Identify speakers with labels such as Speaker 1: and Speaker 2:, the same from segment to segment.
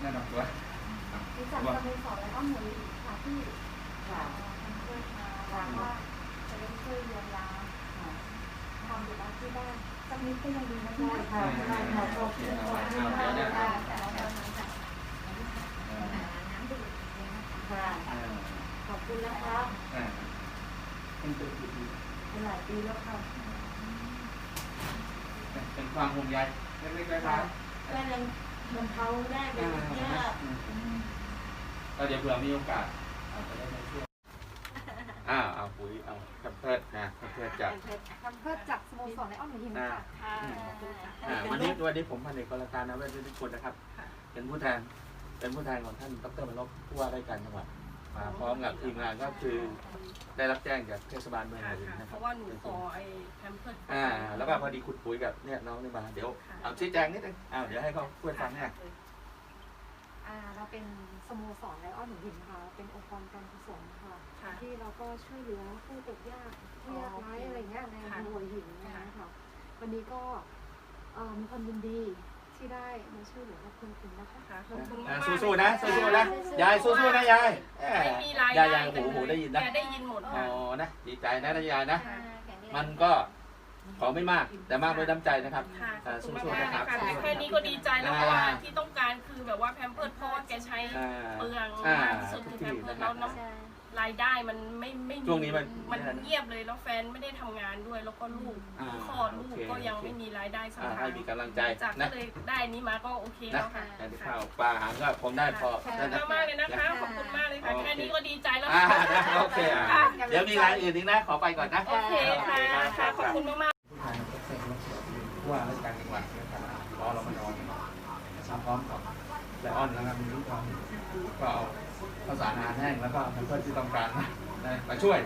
Speaker 1: แนะนำตัว
Speaker 2: ดิฉันจะไปสอนแล้วก็หมุนค่ะที่เอ่อทำเพื่อนมาบอกว่าจะได้ช่วยเยียวยาทำอยู่บ้านที่บ้านสักนิดก็ยังดีนะคะ
Speaker 3: ค่ะได้ค่ะขอบคุณค่ะ
Speaker 2: แต่เราจะมาจากน้ำดื่มเองนะคะ
Speaker 3: ค่ะ
Speaker 1: เออ
Speaker 3: ขอบคุณนะคะ
Speaker 1: เออเป็นตัวที่ดี
Speaker 3: เป็นหลายปีแล้วค่ะ
Speaker 1: เป็นความห่วงใยเล็กๆน้อย
Speaker 3: ก็ยัง บรรเทาได้
Speaker 1: ๆ
Speaker 3: เป็น
Speaker 1: อ่า
Speaker 3: เยอะ
Speaker 1: ก็เดี๋ยวเผื่อมีโอกาสอาจจะได้มาช่วยอ้าวเอาปุ๋ยเอาแคมเพิร์ดนะแคมเพิร์ดจาก
Speaker 2: ทำเพื่อจากสโมสรในอ้อมหนูหินค่ะ
Speaker 4: ค่ะ
Speaker 1: อ่าวันนี้วันนี้ผมพันเอกกรการนะเวชทุกคนนะครับ เป็นผู้แทนเป็นผู้แทนของท่านดรมนพผู้ว่าราชการจังหวัด มาพร้อมกับทีมงานก็คือได้รับแจ้งจากเทศบาลเมือง
Speaker 4: ค่ะ
Speaker 1: หัวหิน
Speaker 4: ค่ะ
Speaker 1: นะค
Speaker 4: เพ
Speaker 1: รับ
Speaker 4: ราะว่าหนูขอไอ้แพมเพิร์ด
Speaker 1: อ่าแล้วก็พอดีขุดปุ๋ยกับเนี่ยน้องนี่มาเดี๋ยวเอาชี้แจงนิดนึงอ้าวเดี๋ยวให้เขาพูดให้ฟังเนี่ย
Speaker 2: อ่าเราเป็นสโมสรไลอ้อนหนูหินค่ะ เป็นองค์กรการกุศลค่ะ
Speaker 4: ค่ะ
Speaker 2: ที่เราก็ช่วยเหลือผู้ตกยากผู้ยากไร้อะไรเงี้ยในอำเภอหัวหินนะคะค่ะวันนี้ก็เอ่อมีความยินดี ที่ได้มาช่วยเหลือขอบคุณคุณนะคะ
Speaker 4: ค่ะขอบคุณ
Speaker 1: อ่ามา
Speaker 4: กๆ
Speaker 1: สู้ๆนะสู้ๆนะยายสู้ๆนะยายเอ้ย
Speaker 4: ไม่มีราย
Speaker 1: ยาย
Speaker 4: ได้
Speaker 1: ยายหูหูได้ยินนะ
Speaker 4: แกได้ยินหมด
Speaker 1: อ๋อ
Speaker 4: ค่ะ
Speaker 1: นะดีใจนะนะยายนะ
Speaker 2: อ่าแข็งแรง
Speaker 1: มันก็ของไม่มากแต่มากด้วยน้ำใจนะครับ
Speaker 4: ค่ะข
Speaker 1: อ่า
Speaker 4: อบคุณ
Speaker 1: สู้
Speaker 4: มาก
Speaker 1: ๆนะครับ
Speaker 4: ๆนะคะ
Speaker 1: สู้ๆ
Speaker 4: แค่นี้ก็ดีใจแล้ว
Speaker 1: อ่า
Speaker 4: เพราะว่าที่ต้องการคือแบบว่าแพมเพิร์ดเพราะว่าแกใช้
Speaker 1: อ่า
Speaker 4: เปลือง
Speaker 1: อ่ามา
Speaker 4: กที่สุด
Speaker 1: ทุก
Speaker 4: คือแพ
Speaker 1: ที่
Speaker 4: มเพิร์
Speaker 1: นะ
Speaker 4: ด
Speaker 1: ครั
Speaker 4: แล้
Speaker 1: บ
Speaker 4: วน้
Speaker 2: ใช่ำ
Speaker 4: รายได้มันไม่ไม่
Speaker 1: ช่วงนี้มัน
Speaker 4: มันเงียบเลยแล้วแฟนไม่ได้ทำงานด้วย แล้วก็ลูก
Speaker 1: อ่า
Speaker 4: คลอดลูก
Speaker 1: โอเค
Speaker 4: ก็ยัง
Speaker 1: โอเค
Speaker 4: ไม่มีรายได้สัก
Speaker 1: อ่า
Speaker 4: ทา
Speaker 1: ให้
Speaker 4: ง
Speaker 1: มีกำลังใจ
Speaker 4: จากก็
Speaker 1: นะ
Speaker 4: เลยได้อันนี้มาก็โอเคแล้วค่ะ
Speaker 1: แต่ที่ข้าวปลาอาหารก็ผมได้พอ
Speaker 4: ขอบ
Speaker 1: ได้
Speaker 4: คุณ
Speaker 1: นะ
Speaker 4: มากๆเลยนะคะขอบคุณมากเลยค่ะ
Speaker 1: โอเค
Speaker 4: แค่นี้ก็ดีใจแล้ว
Speaker 1: อ่า
Speaker 4: ค่ะ
Speaker 1: นะโอเคอะ
Speaker 4: ค่ะ
Speaker 1: เดี๋ยวมีรายอื่นอีกนะ ขอไปก่อนนะ
Speaker 4: โอเคค่ะค่ะขอบคุณมากๆ
Speaker 1: ผู้การเกษตรผู้ว่าราชการจังหวัดนะครับรอเรามานอนมาพร้อมกับไลออนแล้วก็มีลูกทองก็เอา ข้าวสารอาหารแห้งแล้วก็เพื่อนที่ต้องการนะมาช่วย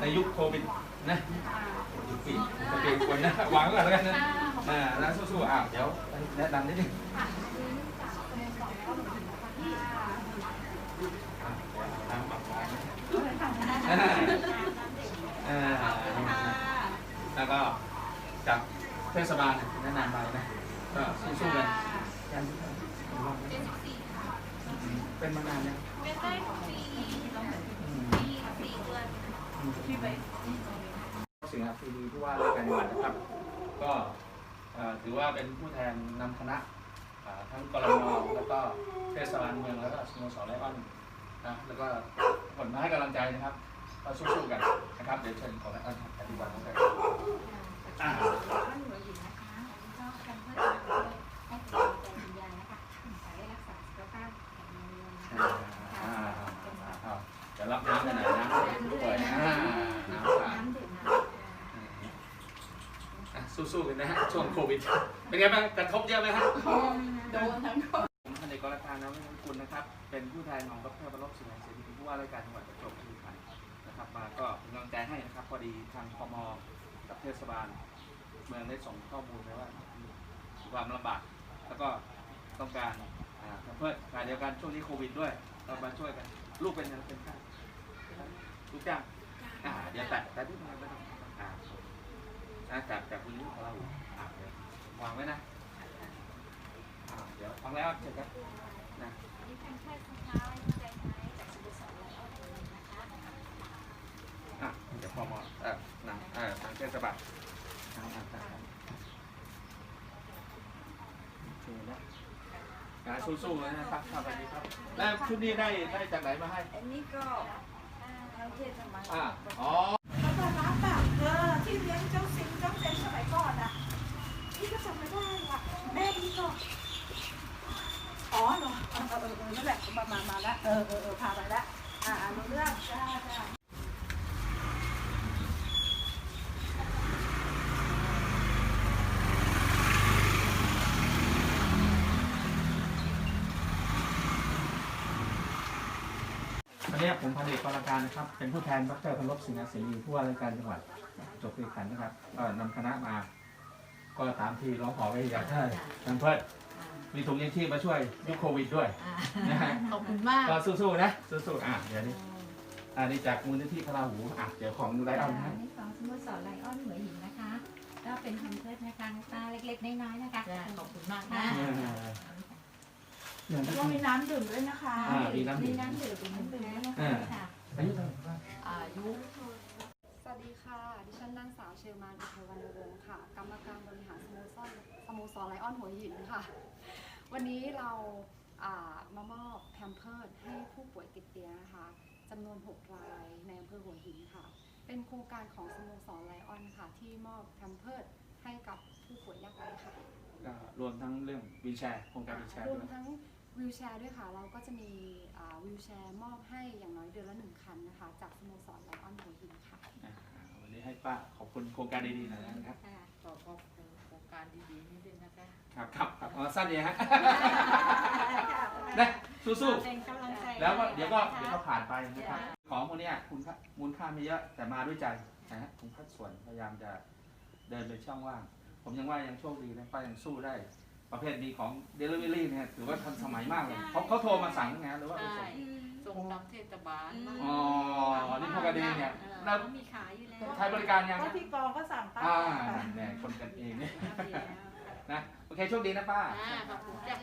Speaker 1: ในยุคโควิดนะยุคปีจะปีคนนะวางก่อนแล้วกันนะอ่าแล้วสู้ๆอะเดี๋ยวแนะนำนิดนึง
Speaker 2: ค่ะอันนี้จากสโมสรไลอ้อนหนูหินนะคะที่
Speaker 1: อะเดี๋ยวน้ำปรับน้ำอ่าแล้วก็จากเทศบาลแนะนำไปนะก็สู้ๆกันกัน เป็นมานานเนี่ยง
Speaker 2: เป็นได้ของปีปีสี่เดือน
Speaker 4: พี่ไป
Speaker 1: สิงห์ปีดีผู้ว่าราชการจังหวัดนะครับ ก็เอ่อถือว่าเป็นผู้แทนนำคณะอ่าทั้งกรมแล้วก็เทศบาลเมืองแล้วก็สโมสรไลออนนะแล้วก็ผลมาให้กำลังใจนะครับก็สู้ๆกันนะครับเดี๋ยวเชิญของไลออนปฏิบัติของกันอ่า
Speaker 2: บ้านหนูหินนะคะอันนี้ก็ทำเพื่อจะช่วยให้กำลังใจวิญญาณนะคะขอให้รักษาสุขภาพแข็งแรงนะคะ
Speaker 1: อ่าอ่าอ่าอ่าเดี๋ยวรับน้ำไปหน่อยนะเปิดอ่าน้ำสาด
Speaker 2: น้ำดื่มน้
Speaker 1: อะ สู้ๆกันนะฮะช่วงโควิด เป็นไงบ้างกระทบเยอะไหมครับ
Speaker 4: โดนทั้งคน
Speaker 1: ผมพันเอกกรการน้ำวิคุณนะครับ เป็นผู้แทนของดรบรรลบสิงห์เสรีผู้ว่าราชการจังหวัดประจวบคีรีขันธ์นะครับมาก็เป็นกำลังใจให้นะครับพอดีทางพมกับเทศบาล เมืองได้ส่งข้อมูลไปว่ามีความลำบากแล้วก็ต้องการอ่าเพื่อการเดียวกันช่วงนี้โควิดด้วยเรามาช่วยกันลูกเป็นยังเป็นข้าลูกจ้างอ่าเดี๋ยวแต่แต่ที่ทำไปอ่า นะจากจากคุณยุทธเราอ่าเดี๋ยววางไว้นะอ่าเดี๋ยวฟังแล้วเสร็จครับน
Speaker 2: กันนะทาให้ใจไม้จากสโมสรไหนูหินนะคะ
Speaker 1: อะเดี๋ยวพอมอเออนะเออทางเทศบาลทางทางทางโอเคนะงานสู้ๆเลยนะครับสวัสดีครับ แล้วชุดนี้ได้ได้จากไหนมาให้
Speaker 3: อันนี้ก็ทางเทศบาล
Speaker 1: อ่าอ๋อ
Speaker 5: แล้วก็ร้านแบบเออที่เลี้ยงเจ้าซิงเจ้าเซนสมัยก่อนอะพี่ก็จำไม่ได้ว่ะแม่พี่ก็อ๋อเหรอเออเออเออเออนั่นแหละมามามาแล้วเออเออเออพาไปแล้วอ่าอ่ารู้เรื่องจ้าจ้า
Speaker 1: วันนี้ผมพันเอกกรการนะครับ เป็นผู้แทนดรพันลบสิงห์เสรีผู้ว่าราชการจังหวัดประจวบคีรีขันธ์นะครับก็นำคณะมา ก็ตามที่ร้องขอไว้อยากได้ทางเพื่อนมีถุงยังชีพมาช่วยยุคโควิดด้วยนะฮะ
Speaker 3: ขอบคุณมาก
Speaker 1: ก็สู้ๆนะสู้ๆอะเดี๋ยวนี้อันนี้จากมูลนิธิพระราหูอะเดี๋ยวของไลออนนะ
Speaker 6: อันนี้ของสโมสรไลออนหัวหินนะคะ ก็เป็นคำเพิดนะคะตาเล็กๆน้อยๆนะคะ
Speaker 3: จ้าขอบคุณมาก
Speaker 6: ค่ะ
Speaker 3: นะ
Speaker 1: อ่า
Speaker 5: แล้วก็มีน้ำดื่มด้วยนะคะ
Speaker 1: อ่ามีน้ำดื่
Speaker 6: มี
Speaker 1: ม
Speaker 6: น้ำดื่มเป็นน้ำดื่มด้วยนะ
Speaker 1: อ่า
Speaker 6: คะค่ะ
Speaker 1: อายุเท่าไหร่บ้าง
Speaker 6: อายุ
Speaker 2: สวัสดีค่ะ ดิฉันนางสาวเชอร์มานอุทัยวรรณวงศ์ค่ะ กรรมการบริหารสโมสรสโมสรไลออนหัวหินค่ะ วันนี้เราอ่ามามอบแพมเพิร์ดให้ผู้ป่วยติดเตียงนะคะจำนวน 6 รายในอำเภอหัวหินค่ะ เป็นโครงการของสโมสรไลออนค่ะ ที่มอบแพมเพิร์ดให้กับผู้ป่วยยากไร้ค่ะ
Speaker 1: ก็รวมทั้งเรื่องวีลแชร์โครงการวีลแชร์
Speaker 2: รว
Speaker 1: ด้
Speaker 2: ม
Speaker 1: วย
Speaker 2: ทั้ง วิวแชร์ด้วยค่ะ เราก็จะมีอ่าวิวแชร์มอบให้อย่างน้อยเดือนละหนึ่งคันนะคะ จากสโมสรไลออนหัวหินค่ะ
Speaker 1: อ่าวันนี้ให้ป้าขอบคุณโครงการดีๆหน่อยนะครับ
Speaker 6: ขอขอบคุณโครงการดีๆนี้ด้วยนะคะ
Speaker 1: ครับครับครับเอาสั้นดีฮะนะสู้
Speaker 6: เป็นกำลังใจ
Speaker 1: ๆแล้วก็เดี๋ยวก็เดี๋ยวก็ผ่านไปนะครับ ของพวกเนี้ยคุณค่ามูลค่าไม่เยอะแต่มาด้วยใจนะฮะคุณค่าส่วนพยายามจะเดินไปช่องว่าง ผมยังว่ายังโชคดีนะป้ายังสู้ได้ ประเภทนี้ของ Delivery เนี่ยถือว่าทันสมัยมากเลยเขาเขาโทรมาสั่งงานหรือว่าไปส่ง
Speaker 6: ส่งตามเทศบาล
Speaker 1: อ๋อนี่พวกกระดีเนี่ย
Speaker 6: เออ
Speaker 1: แล้ว
Speaker 6: เขามีขายอยู่แล้ว
Speaker 1: ใช้บริการยัง
Speaker 5: ก็ที่กองก็สั่งป้า
Speaker 1: อ่าเนี่ยคนกันเองเนี่ยนะโอเคโชคดีนะป้า
Speaker 6: อ่าขอบคุณจ้ะ